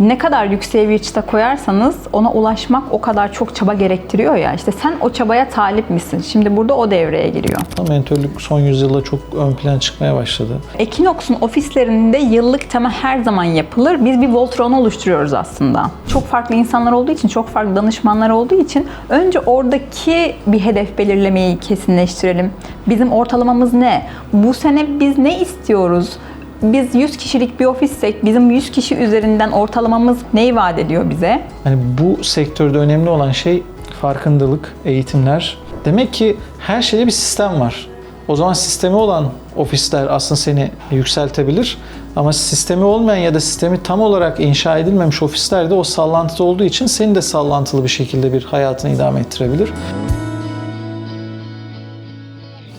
ne kadar yükseğe bir çıta koyarsanız ona ulaşmak o kadar çok çaba gerektiriyor ya. İşte sen o çabaya talip misin? Şimdi burada o devreye giriyor. Mentörlük son yüzyılda çok ön plan çıkmaya başladı. Equinox'un ofislerinde yıllık tema her zaman yapılır. Biz bir Voltron oluşturuyoruz aslında. Çok farklı insanlar olduğu için, çok farklı danışmanlar olduğu için önce oradaki bir hedef belirlemeyi kesinleştirelim. Bizim ortalamamız ne? Bu sene biz ne istiyoruz? Biz 100 kişilik bir ofissek bizim 100 kişi üzerinden ortalamamız neyi vaat ediyor bize? Hani bu sektörde önemli olan şey farkındalık, eğitimler. Demek ki her şeyde bir sistem var. O zaman sistemi olan ofisler aslında seni yükseltebilir. Ama sistemi olmayan ya da sistemi tam olarak inşa edilmemiş ofislerde o sallantıda olduğu için seni de sallantılı bir şekilde bir hayatını idame ettirebilir.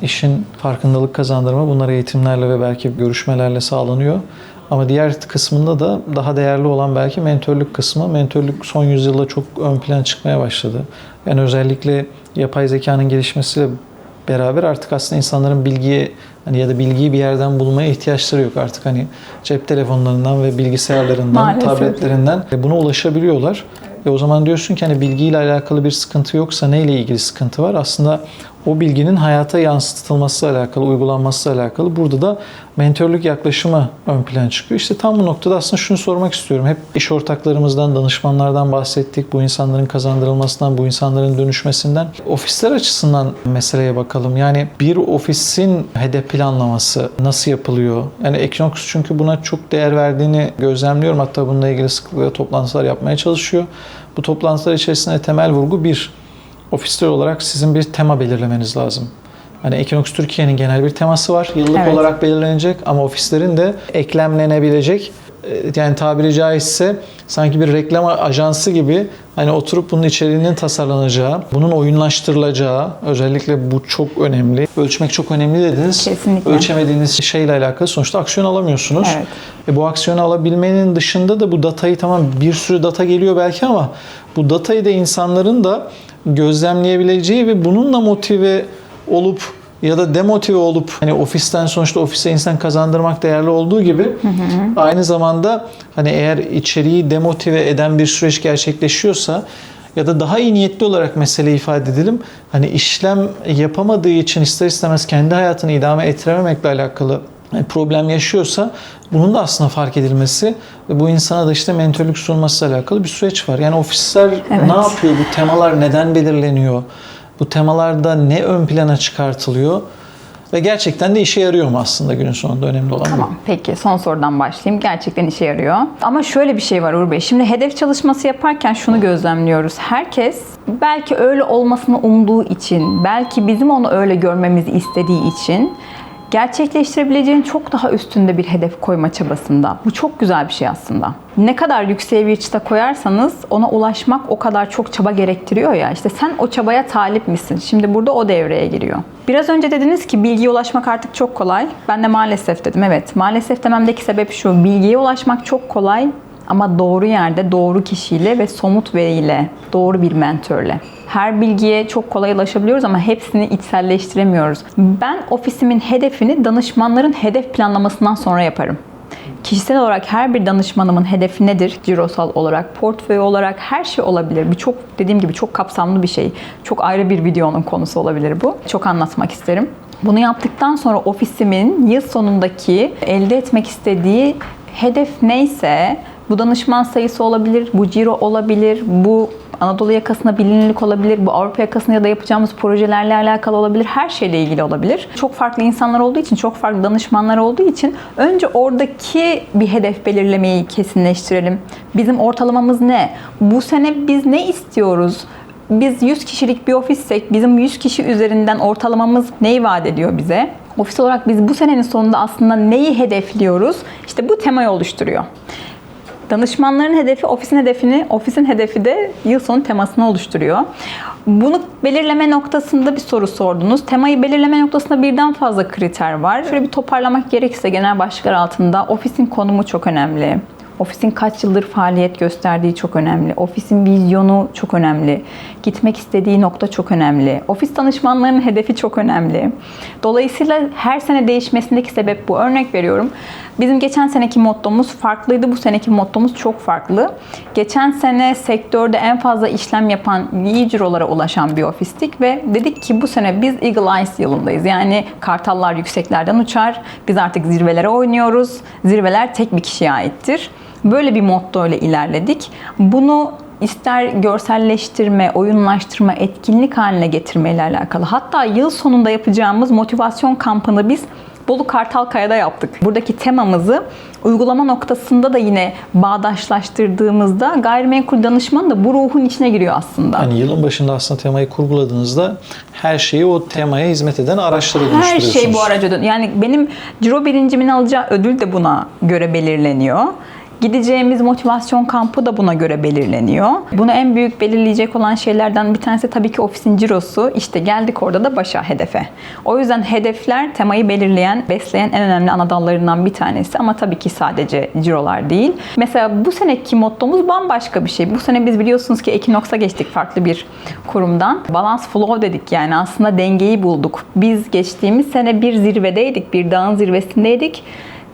İşin farkındalık kazandırma bunlar eğitimlerle ve belki görüşmelerle sağlanıyor. Ama diğer kısmında da daha değerli olan belki mentörlük kısmı. Mentörlük son yüzyılda çok ön plan çıkmaya başladı. Yani özellikle yapay zekanın gelişmesiyle beraber artık aslında insanların bilgiye hani ya da bilgiyi bir yerden bulmaya ihtiyaçları yok artık hani cep telefonlarından ve bilgisayarlarından, Maalesef. tabletlerinden buna ulaşabiliyorlar. Ve o zaman diyorsun ki hani bilgiyle alakalı bir sıkıntı yoksa neyle ilgili sıkıntı var? Aslında o bilginin hayata yansıtılması alakalı, uygulanması alakalı. Burada da mentörlük yaklaşımı ön plan çıkıyor. İşte tam bu noktada aslında şunu sormak istiyorum. Hep iş ortaklarımızdan, danışmanlardan bahsettik. Bu insanların kazandırılmasından, bu insanların dönüşmesinden. Ofisler açısından meseleye bakalım. Yani bir ofisin hedef planlaması nasıl yapılıyor? Yani Equinox çünkü buna çok değer verdiğini gözlemliyorum. Hatta bununla ilgili sıklıkla toplantılar yapmaya çalışıyor. Bu toplantılar içerisinde temel vurgu bir, ofisler olarak sizin bir tema belirlemeniz lazım. Hani Equinox Türkiye'nin genel bir teması var. Yıllık Evet. olarak belirlenecek ama ofislerin de eklemlenebilecek e, yani tabiri caizse sanki bir reklam ajansı gibi hani oturup bunun içeriğinin tasarlanacağı, bunun oyunlaştırılacağı özellikle bu çok önemli. Ölçmek çok önemli dediniz. Kesinlikle. Ölçemediğiniz şeyle alakalı sonuçta aksiyon alamıyorsunuz. Evet. E bu aksiyonu alabilmenin dışında da bu datayı tamam bir sürü data geliyor belki ama bu datayı da insanların da gözlemleyebileceği ve bununla motive olup ya da demotive olup hani ofisten sonuçta ofise insan kazandırmak değerli olduğu gibi aynı zamanda hani eğer içeriği demotive eden bir süreç gerçekleşiyorsa ya da daha iyi niyetli olarak meseleyi ifade edelim. Hani işlem yapamadığı için ister istemez kendi hayatını idame ettirememekle alakalı problem yaşıyorsa bunun da aslında fark edilmesi ve bu insana da işte mentörlük sunmasıyla alakalı bir süreç var. Yani ofisler Evet. ne yapıyor? Bu temalar neden belirleniyor? Bu temalarda ne ön plana çıkartılıyor? Ve gerçekten de işe yarıyor mu aslında günün sonunda önemli olan bu. Tamam peki son sorudan başlayayım. Gerçekten işe yarıyor. Ama şöyle bir şey var Uğur Bey. Şimdi hedef çalışması yaparken şunu gözlemliyoruz. Herkes belki öyle olmasını umduğu için, belki bizim onu öyle görmemizi istediği için gerçekleştirebileceğin çok daha üstünde bir hedef koyma çabasında. Bu çok güzel bir şey aslında. Ne kadar yükseğe bir çıta koyarsanız ona ulaşmak o kadar çok çaba gerektiriyor ya. İşte sen o çabaya talip misin? Şimdi burada o devreye giriyor. Biraz önce dediniz ki bilgiye ulaşmak artık çok kolay. Ben de maalesef dedim. Evet, maalesef dememdeki sebep şu. Bilgiye ulaşmak çok kolay ama doğru yerde, doğru kişiyle ve somut veriyle, doğru bir mentörle. Her bilgiye çok kolay ulaşabiliyoruz ama hepsini içselleştiremiyoruz. Ben ofisimin hedefini danışmanların hedef planlamasından sonra yaparım. Kişisel olarak her bir danışmanımın hedefi nedir? Cirosal olarak, portföy olarak her şey olabilir. Bir çok dediğim gibi çok kapsamlı bir şey. Çok ayrı bir videonun konusu olabilir bu. Çok anlatmak isterim. Bunu yaptıktan sonra ofisimin yıl sonundaki elde etmek istediği hedef neyse bu danışman sayısı olabilir, bu ciro olabilir, bu Anadolu yakasına bilinirlik olabilir, bu Avrupa yakasında ya da yapacağımız projelerle alakalı olabilir, her şeyle ilgili olabilir. Çok farklı insanlar olduğu için, çok farklı danışmanlar olduğu için önce oradaki bir hedef belirlemeyi kesinleştirelim. Bizim ortalamamız ne? Bu sene biz ne istiyoruz? Biz 100 kişilik bir ofissek bizim 100 kişi üzerinden ortalamamız neyi vaat ediyor bize? Ofis olarak biz bu senenin sonunda aslında neyi hedefliyoruz? İşte bu temayı oluşturuyor. Danışmanların hedefi ofisin hedefini, ofisin hedefi de yıl sonu temasını oluşturuyor. Bunu belirleme noktasında bir soru sordunuz. Temayı belirleme noktasında birden fazla kriter var. Şöyle bir toparlamak gerekirse genel başlıklar altında ofisin konumu çok önemli. Ofisin kaç yıldır faaliyet gösterdiği çok önemli. Ofisin vizyonu çok önemli. Gitmek istediği nokta çok önemli. Ofis danışmanlarının hedefi çok önemli. Dolayısıyla her sene değişmesindeki sebep bu. Örnek veriyorum. Bizim geçen seneki mottomuz farklıydı. Bu seneki mottomuz çok farklı. Geçen sene sektörde en fazla işlem yapan iyi cirolara ulaşan bir ofistik ve dedik ki bu sene biz Eagle Eyes yılındayız. Yani kartallar yükseklerden uçar. Biz artık zirvelere oynuyoruz. Zirveler tek bir kişiye aittir. Böyle bir motto ile ilerledik. Bunu ister görselleştirme, oyunlaştırma, etkinlik haline getirmeyle alakalı. Hatta yıl sonunda yapacağımız motivasyon kampını biz Bolu Kartalkaya'da yaptık. Buradaki temamızı uygulama noktasında da yine bağdaşlaştırdığımızda gayrimenkul danışmanı da bu ruhun içine giriyor aslında. Hani yılın başında aslında temayı kurguladığınızda her şeyi o temaya hizmet eden araçlara Her dönüştürüyorsunuz. şey bu araca dön. Yani benim ciro birincimin alacağı ödül de buna göre belirleniyor. Gideceğimiz motivasyon kampı da buna göre belirleniyor. Bunu en büyük belirleyecek olan şeylerden bir tanesi tabii ki ofisin cirosu. İşte geldik orada da başa hedefe. O yüzden hedefler temayı belirleyen, besleyen en önemli ana dallarından bir tanesi. Ama tabii ki sadece cirolar değil. Mesela bu seneki mottomuz bambaşka bir şey. Bu sene biz biliyorsunuz ki Ekinox'a geçtik farklı bir kurumdan. Balance flow dedik yani aslında dengeyi bulduk. Biz geçtiğimiz sene bir zirvedeydik, bir dağın zirvesindeydik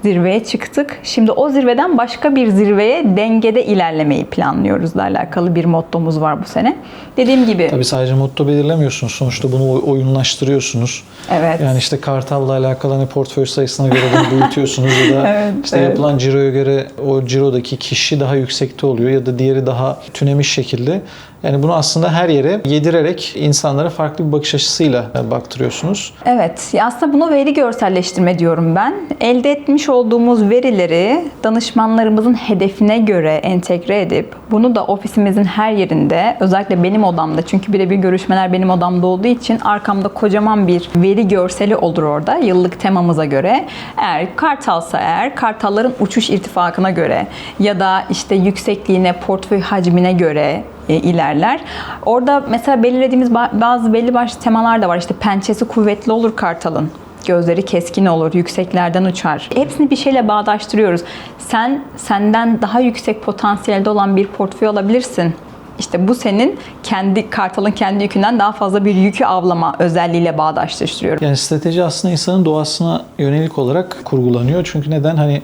zirveye çıktık. Şimdi o zirveden başka bir zirveye dengede ilerlemeyi planlıyoruzla alakalı bir mottomuz var bu sene. Dediğim gibi Tabii sadece motto belirlemiyorsunuz. Sonuçta bunu oy- oyunlaştırıyorsunuz. Evet. Yani işte Kartal'la alakalı hani portföy sayısına göre bunu büyütüyorsunuz ya da Evet, işte evet. yapılan ciroya göre o cirodaki kişi daha yüksekte oluyor ya da diğeri daha tünemiş şekilde. Yani bunu aslında her yere yedirerek insanlara farklı bir bakış açısıyla baktırıyorsunuz. Evet, aslında buna veri görselleştirme diyorum ben. Elde etmiş olduğumuz verileri danışmanlarımızın hedefine göre entegre edip bunu da ofisimizin her yerinde, özellikle benim odamda çünkü birebir görüşmeler benim odamda olduğu için arkamda kocaman bir veri görseli olur orada yıllık temamıza göre. Eğer kartalsa eğer kartalların uçuş irtifakına göre ya da işte yüksekliğine, portföy hacmine göre ilerler. Orada mesela belirlediğimiz ba- bazı belli başlı temalar da var. İşte pençesi kuvvetli olur kartalın. Gözleri keskin olur, yükseklerden uçar. Hepsini bir şeyle bağdaştırıyoruz. Sen senden daha yüksek potansiyelde olan bir portföy alabilirsin. İşte bu senin kendi kartalın kendi yükünden daha fazla bir yükü avlama özelliğiyle bağdaştırıyoruz. Yani strateji aslında insanın doğasına yönelik olarak kurgulanıyor. Çünkü neden? Hani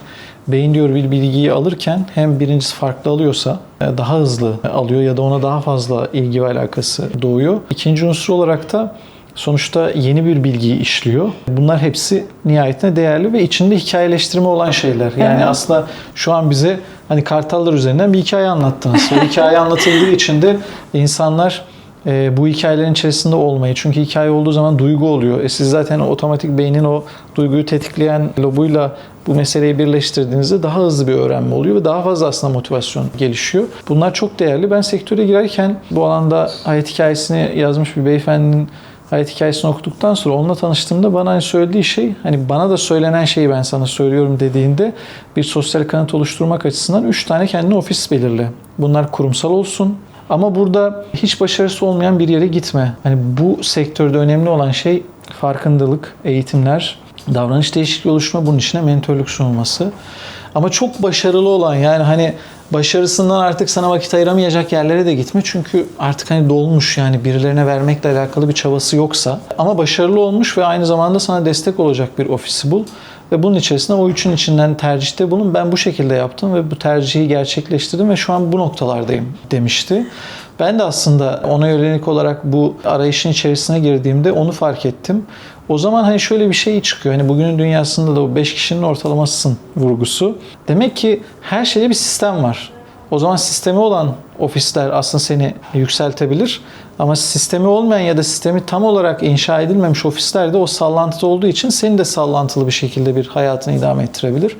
beyin diyor bir bilgiyi alırken hem birincisi farklı alıyorsa e, daha hızlı alıyor ya da ona daha fazla ilgi ve alakası doğuyor. İkinci unsur olarak da sonuçta yeni bir bilgiyi işliyor. Bunlar hepsi nihayetinde değerli ve içinde hikayeleştirme olan şeyler. Yani Evet. aslında şu an bize hani kartallar üzerinden bir hikaye anlattınız. O hikaye anlatıldığı için de insanlar e, bu hikayelerin içerisinde olmayı. Çünkü hikaye olduğu zaman duygu oluyor. E siz zaten otomatik beynin o duyguyu tetikleyen lobuyla bu meseleyi birleştirdiğinizde daha hızlı bir öğrenme oluyor ve daha fazla aslında motivasyon gelişiyor. Bunlar çok değerli. Ben sektöre girerken bu alanda hayat hikayesini yazmış bir beyefendinin hayat hikayesini okuduktan sonra onunla tanıştığımda bana hani söylediği şey hani bana da söylenen şeyi ben sana söylüyorum dediğinde bir sosyal kanıt oluşturmak açısından 3 tane kendine ofis belirle. Bunlar kurumsal olsun, ama burada hiç başarısı olmayan bir yere gitme. Hani bu sektörde önemli olan şey farkındalık, eğitimler, davranış değişikliği oluşturma, bunun içine mentörlük sunulması. Ama çok başarılı olan yani hani başarısından artık sana vakit ayıramayacak yerlere de gitme. Çünkü artık hani dolmuş yani birilerine vermekle alakalı bir çabası yoksa. Ama başarılı olmuş ve aynı zamanda sana destek olacak bir ofisi bul. Ve bunun içerisinde o üçün içinden tercihte bulun. Ben bu şekilde yaptım ve bu tercihi gerçekleştirdim ve şu an bu noktalardayım demişti. Ben de aslında ona yönelik olarak bu arayışın içerisine girdiğimde onu fark ettim. O zaman hani şöyle bir şey çıkıyor. Hani bugünün dünyasında da o 5 kişinin ortalamasısın vurgusu. Demek ki her şeyde bir sistem var. O zaman sistemi olan ofisler aslında seni yükseltebilir. Ama sistemi olmayan ya da sistemi tam olarak inşa edilmemiş ofislerde o sallantıda olduğu için seni de sallantılı bir şekilde bir hayatını idame ettirebilir.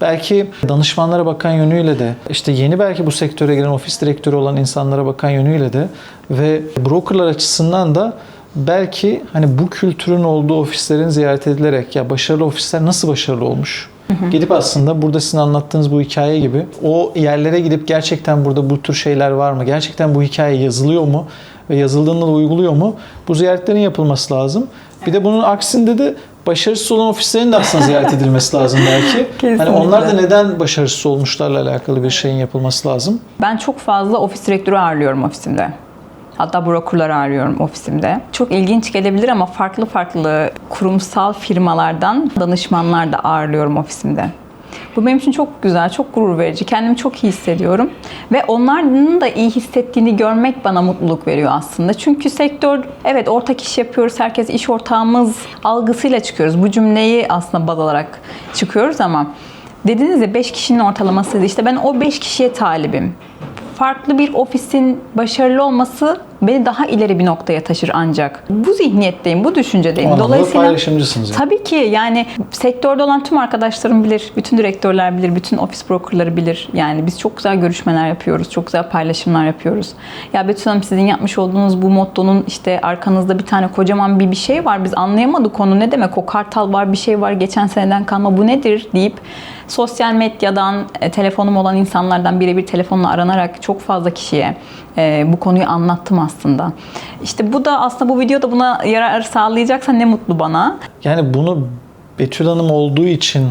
Belki danışmanlara bakan yönüyle de işte yeni belki bu sektöre giren ofis direktörü olan insanlara bakan yönüyle de ve brokerlar açısından da belki hani bu kültürün olduğu ofislerin ziyaret edilerek ya başarılı ofisler nasıl başarılı olmuş? Gidip aslında burada sizin anlattığınız bu hikaye gibi o yerlere gidip gerçekten burada bu tür şeyler var mı? Gerçekten bu hikaye yazılıyor mu? Ve yazıldığında da uyguluyor mu? Bu ziyaretlerin yapılması lazım. Bir de bunun aksinde de başarısız olan ofislerin de aslında ziyaret edilmesi lazım belki. Hani onlar da neden başarısız olmuşlarla alakalı bir şeyin yapılması lazım. Ben çok fazla ofis direktörü ağırlıyorum ofisimde. Hatta brokerlar ağırlıyorum ofisimde. Çok ilginç gelebilir ama farklı farklı kurumsal firmalardan danışmanlar da ağırlıyorum ofisimde. Bu benim için çok güzel, çok gurur verici. Kendimi çok iyi hissediyorum. Ve onların da iyi hissettiğini görmek bana mutluluk veriyor aslında. Çünkü sektör, evet ortak iş yapıyoruz, herkes iş ortağımız algısıyla çıkıyoruz. Bu cümleyi aslında baz alarak çıkıyoruz ama Dediniz ya 5 kişinin ortalamasıydı. İşte ben o 5 kişiye talibim. Farklı bir ofisin başarılı olması beni daha ileri bir noktaya taşır ancak. Bu zihniyetteyim, bu düşüncedeyim. O anlamda paylaşımcısınız yani. Tabii ki yani sektörde olan tüm arkadaşlarım bilir, bütün direktörler bilir, bütün ofis brokerları bilir. Yani biz çok güzel görüşmeler yapıyoruz, çok güzel paylaşımlar yapıyoruz. Ya Betül Hanım sizin yapmış olduğunuz bu mottonun işte arkanızda bir tane kocaman bir bir şey var. Biz anlayamadık onu ne demek o kartal var bir şey var geçen seneden kalma bu nedir deyip sosyal medyadan e, telefonum olan insanlardan birebir telefonla aranarak çok fazla kişiye e, bu konuyu anlattım aslında. İşte bu da aslında bu videoda buna yarar sağlayacaksa ne mutlu bana. Yani bunu Betül Hanım olduğu için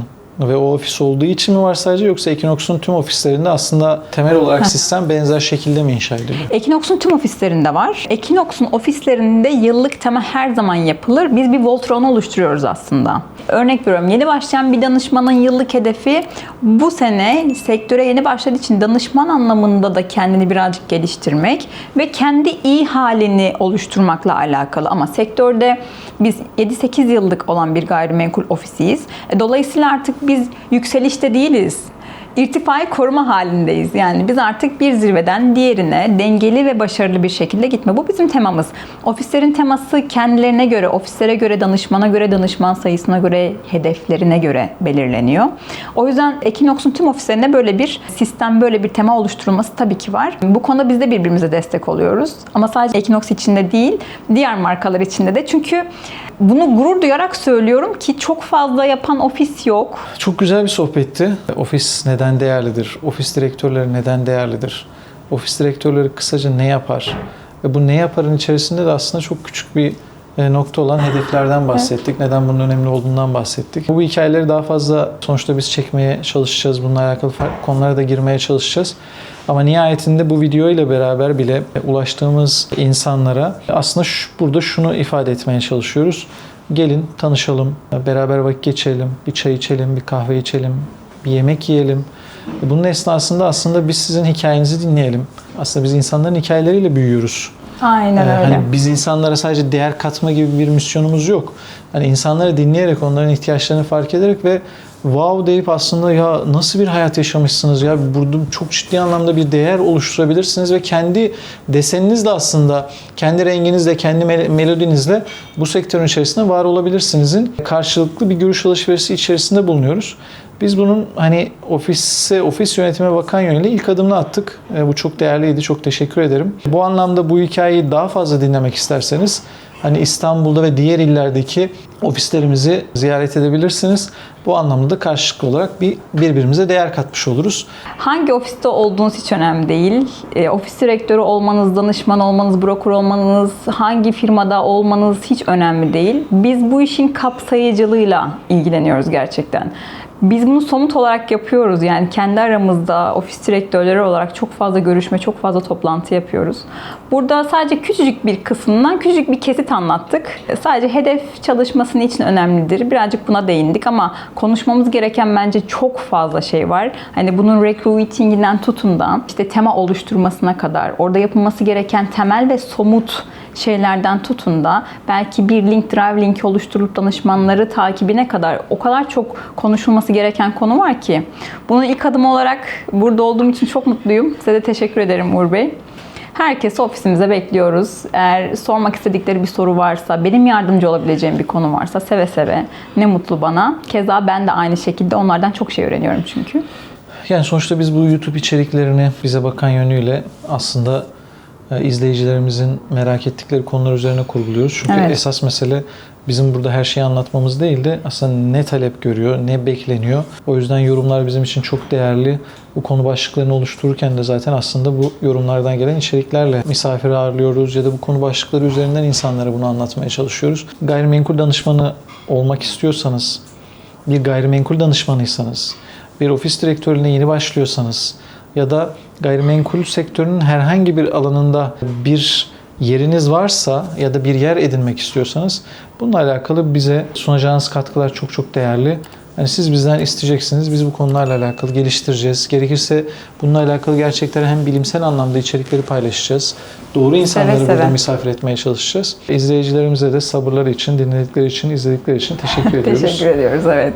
ve o ofis olduğu için mi var sadece yoksa Equinox'un tüm ofislerinde aslında temel olarak sistem benzer şekilde mi inşa ediliyor? Equinox'un tüm ofislerinde var. Equinox'un ofislerinde yıllık tema her zaman yapılır. Biz bir Voltron oluşturuyoruz aslında. Örnek veriyorum yeni başlayan bir danışmanın yıllık hedefi bu sene sektöre yeni başladığı için danışman anlamında da kendini birazcık geliştirmek ve kendi iyi halini oluşturmakla alakalı. Ama sektörde biz 7-8 yıllık olan bir gayrimenkul ofisiyiz. E, Dolayısıyla artık biz yükselişte değiliz irtifayı koruma halindeyiz. Yani biz artık bir zirveden diğerine dengeli ve başarılı bir şekilde gitme. Bu bizim temamız. Ofislerin teması kendilerine göre, ofislere göre, danışmana göre, danışman sayısına göre, hedeflerine göre belirleniyor. O yüzden Equinox'un tüm ofislerinde böyle bir sistem, böyle bir tema oluşturulması tabii ki var. Bu konuda biz de birbirimize destek oluyoruz. Ama sadece Equinox içinde değil, diğer markalar içinde de. Çünkü bunu gurur duyarak söylüyorum ki çok fazla yapan ofis yok. Çok güzel bir sohbetti. Ofis neden değerlidir? Ofis direktörleri neden değerlidir? Ofis direktörleri kısaca ne yapar? Ve bu ne yaparın içerisinde de aslında çok küçük bir e, nokta olan hedeflerden bahsettik. Neden bunun önemli olduğundan bahsettik. Bu hikayeleri daha fazla sonuçta biz çekmeye çalışacağız. Bununla alakalı farklı konulara da girmeye çalışacağız. Ama nihayetinde bu video ile beraber bile ulaştığımız insanlara aslında şu, burada şunu ifade etmeye çalışıyoruz. Gelin tanışalım, beraber vakit geçirelim, bir çay içelim, bir kahve içelim, bir yemek yiyelim. Bunun esnasında aslında biz sizin hikayenizi dinleyelim. Aslında biz insanların hikayeleriyle büyüyoruz. Aynen Ee, öyle. Hani biz insanlara sadece değer katma gibi bir misyonumuz yok. Hani insanları dinleyerek, onların ihtiyaçlarını fark ederek ve wow deyip aslında ya nasıl bir hayat yaşamışsınız ya burada çok ciddi anlamda bir değer oluşturabilirsiniz ve kendi deseninizle aslında kendi renginizle, kendi mel- melodinizle bu sektörün içerisinde var olabilirsinizin karşılıklı bir görüş alışverişi içerisinde bulunuyoruz. Biz bunun hani ofise, ofis yönetime bakan yönüyle ilk adımını attık. E, bu çok değerliydi. Çok teşekkür ederim. Bu anlamda bu hikayeyi daha fazla dinlemek isterseniz hani İstanbul'da ve diğer illerdeki ofislerimizi ziyaret edebilirsiniz. Bu anlamda da karşılıklı olarak bir birbirimize değer katmış oluruz. Hangi ofiste olduğunuz hiç önemli değil. E, ofis direktörü olmanız, danışman olmanız, broker olmanız, hangi firmada olmanız hiç önemli değil. Biz bu işin kapsayıcılığıyla ilgileniyoruz gerçekten. Biz bunu somut olarak yapıyoruz. Yani kendi aramızda ofis direktörleri olarak çok fazla görüşme, çok fazla toplantı yapıyoruz. Burada sadece küçücük bir kısmından küçücük bir kesit anlattık. Sadece hedef çalışması için önemlidir. Birazcık buna değindik ama konuşmamız gereken bence çok fazla şey var. Hani bunun recruitinginden tutun da işte tema oluşturmasına kadar, orada yapılması gereken temel ve somut şeylerden tutun da belki bir link drive linki oluşturup danışmanları takibine kadar o kadar çok konuşulması gereken konu var ki. Bunun ilk adımı olarak burada olduğum için çok mutluyum. Size de teşekkür ederim Uğur Bey. Herkesi ofisimize bekliyoruz. Eğer sormak istedikleri bir soru varsa, benim yardımcı olabileceğim bir konu varsa seve seve ne mutlu bana. Keza ben de aynı şekilde onlardan çok şey öğreniyorum çünkü. Yani sonuçta biz bu YouTube içeriklerini bize bakan yönüyle aslında izleyicilerimizin merak ettikleri konular üzerine kurguluyoruz. Çünkü Evet. esas mesele bizim burada her şeyi anlatmamız değil de aslında ne talep görüyor, ne bekleniyor. O yüzden yorumlar bizim için çok değerli. Bu konu başlıklarını oluştururken de zaten aslında bu yorumlardan gelen içeriklerle misafir ağırlıyoruz ya da bu konu başlıkları üzerinden insanlara bunu anlatmaya çalışıyoruz. Gayrimenkul danışmanı olmak istiyorsanız, bir gayrimenkul danışmanıysanız, bir ofis direktörlüğüne yeni başlıyorsanız ya da gayrimenkul sektörünün herhangi bir alanında bir yeriniz varsa ya da bir yer edinmek istiyorsanız bununla alakalı bize sunacağınız katkılar çok çok değerli. Yani siz bizden isteyeceksiniz. Biz bu konularla alakalı geliştireceğiz. Gerekirse bununla alakalı gerçekten hem bilimsel anlamda içerikleri paylaşacağız. Doğru insanları Seve burada misafir etmeye çalışacağız. İzleyicilerimize de sabırları için, dinledikleri için, izledikleri için teşekkür ediyoruz. Teşekkür ediyoruz evet.